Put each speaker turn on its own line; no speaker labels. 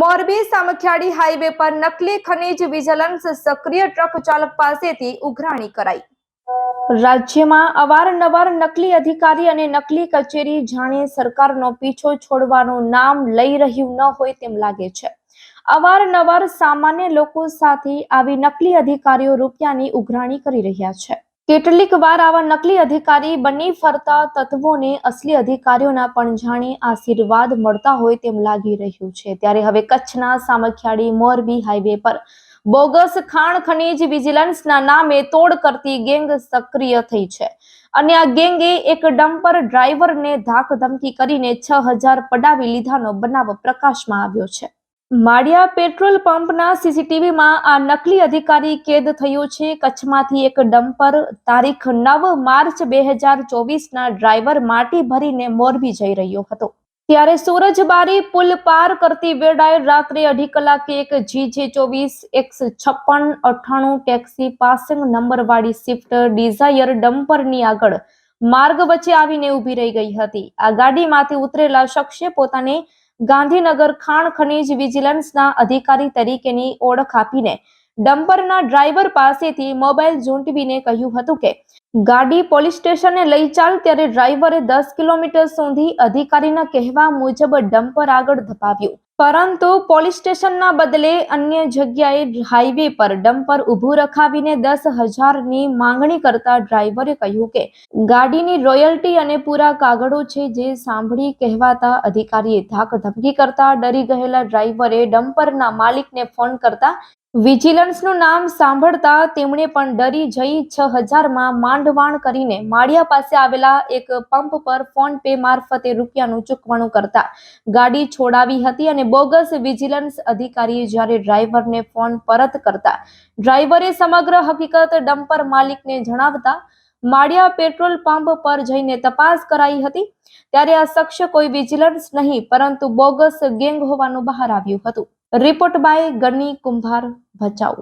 Morbi Samakhiyali highway પર નકલી ખનીજ વિજિલન્સ સક્રિય ટ્રક ચાલક પાસેથી ઉઘરાણી કરાઈ. રાજ્યમાં અવારનવાર નકલી અધિકારી અને નકલી કચેરી જાણે સરકારનો પીછો છોડવાનું નામ લઈ રહ્યું ન હોય તેમ લાગે છે. અવારનવાર સામાન્ય લોકો સાથે આવી નકલી અધિકારીઓ રૂપિયાની ઉઘરાણી કરી રહ્યા છે. કેટલીક વાર આવા નકલી અધિકારી બની ફરતા તત્વોને અસલી અધિકારીઓના પણ જાણી આશીર્વાદ મળતા હોય તેમ લાગી રહ્યું છે. ત્યારે હવે કચ્છના સામખિયાળી મોરબી હાઈવે પર બોગસ ખાણ ખનીજ વિજિલન્સના નામે તોડ કરતી ગેંગ સક્રિય થઈ છે. અને આ ગેંગે એક ડમ્પર ડ્રાઈવરને ધાક ધમકી કરીને છ હજાર પડાવી લીધાનો બનાવ પ્રકાશમાં આવ્યો છે. માળિયા પેટ્રોલ પંપના સીસીટીવીમાં આ નકલી અધિકારી કેદ થયો છે. કચ્છમાંથી એક ડમ્પર તારીખ નવ માર્ચ બે હજાર ચોવીસના ડ્રાઈવર માટી ભરીને મોરબી જઈ રહ્યો હતો. ત્યારે સુરજબારી પુલ પાર કરતી વેળાએ રાત્રે અઢી કલાકે એક જીજે ચોવીસ, એક્સ છપ્પન, અઠ્ઠાણું ટેક્સી પાસિંગ નંબર વાળી સ્વિફ્ટ ડિઝાયર ડમ્પરની આગળ માર્ગ વચ્ચે આવીને ઊભી રહી ગઈ હતી. આ ગાડીમાંથી ઉતરેલા શખ્સે પોતાને ગાંધીનગર ખાણ ખનીજ વિજિલન્સના અધિકારી તરીકેની ઓળખ આપીને ડમ્પરના ડ્રાઈવર પાસેથી મોબાઈલ ઝૂંટવીને કહ્યું હતું કે, ગાડી પોલીસ સ્ટેશને લઈ ચાલ ત્યારે ડ્રાઈવરે દસ કિલોમીટર સુધી અધિકારીના કહેવા મુજબ ડમ્પર આગળ ધપાવ્યું. પરંતુ પોલીસ સ્ટેશનના બદલે અન્ય જગ્યાએ હાઈવે પર ડમ્પર ઊભું રખાવીને દસ હજારની માંગણી કરતા ડ્રાઈવરે કહ્યું કે ગાડીની રોયલ્ટી અને પૂરા કાગળો છે જે સાંભળી કહેવાતા અધિકારીએ ધાક ધમકી કરતા ડરી ગયેલા ડ્રાઈવરે ડમ્પરના માલિકને ફોન કરતા વિજિલન્સનું નામ સાંભળતા તેમણે પણ ડરી જઈ છ હજારમાં માંડવાણ કરીને માળિયા પાસે આવેલા એક પંપ પર ફોન પે મારફતે રૂપિયાનું ચૂકવણું કરતા ગાડી છોડાવી હતી અને બોગસ વિજિલન્સ અધિકારીએ જ્યારે ડ્રાઈવરને ફોન પરત કરતા ડ્રાઈવરે સમગ્ર હકીકત ડમ્પર માલિકને જણાવતા માળિયા પેટ્રોલ પંપ પર જઈને તપાસ કરાઈ હતી. ત્યારે આ શખ્સ કોઈ વિજિલન્સ નહીં, પરંતુ બોગસ ગેંગ હોવાનું બહાર આવ્યું હતું. રિપોર્ટ બાય ગની કુંભાર ભચાઉ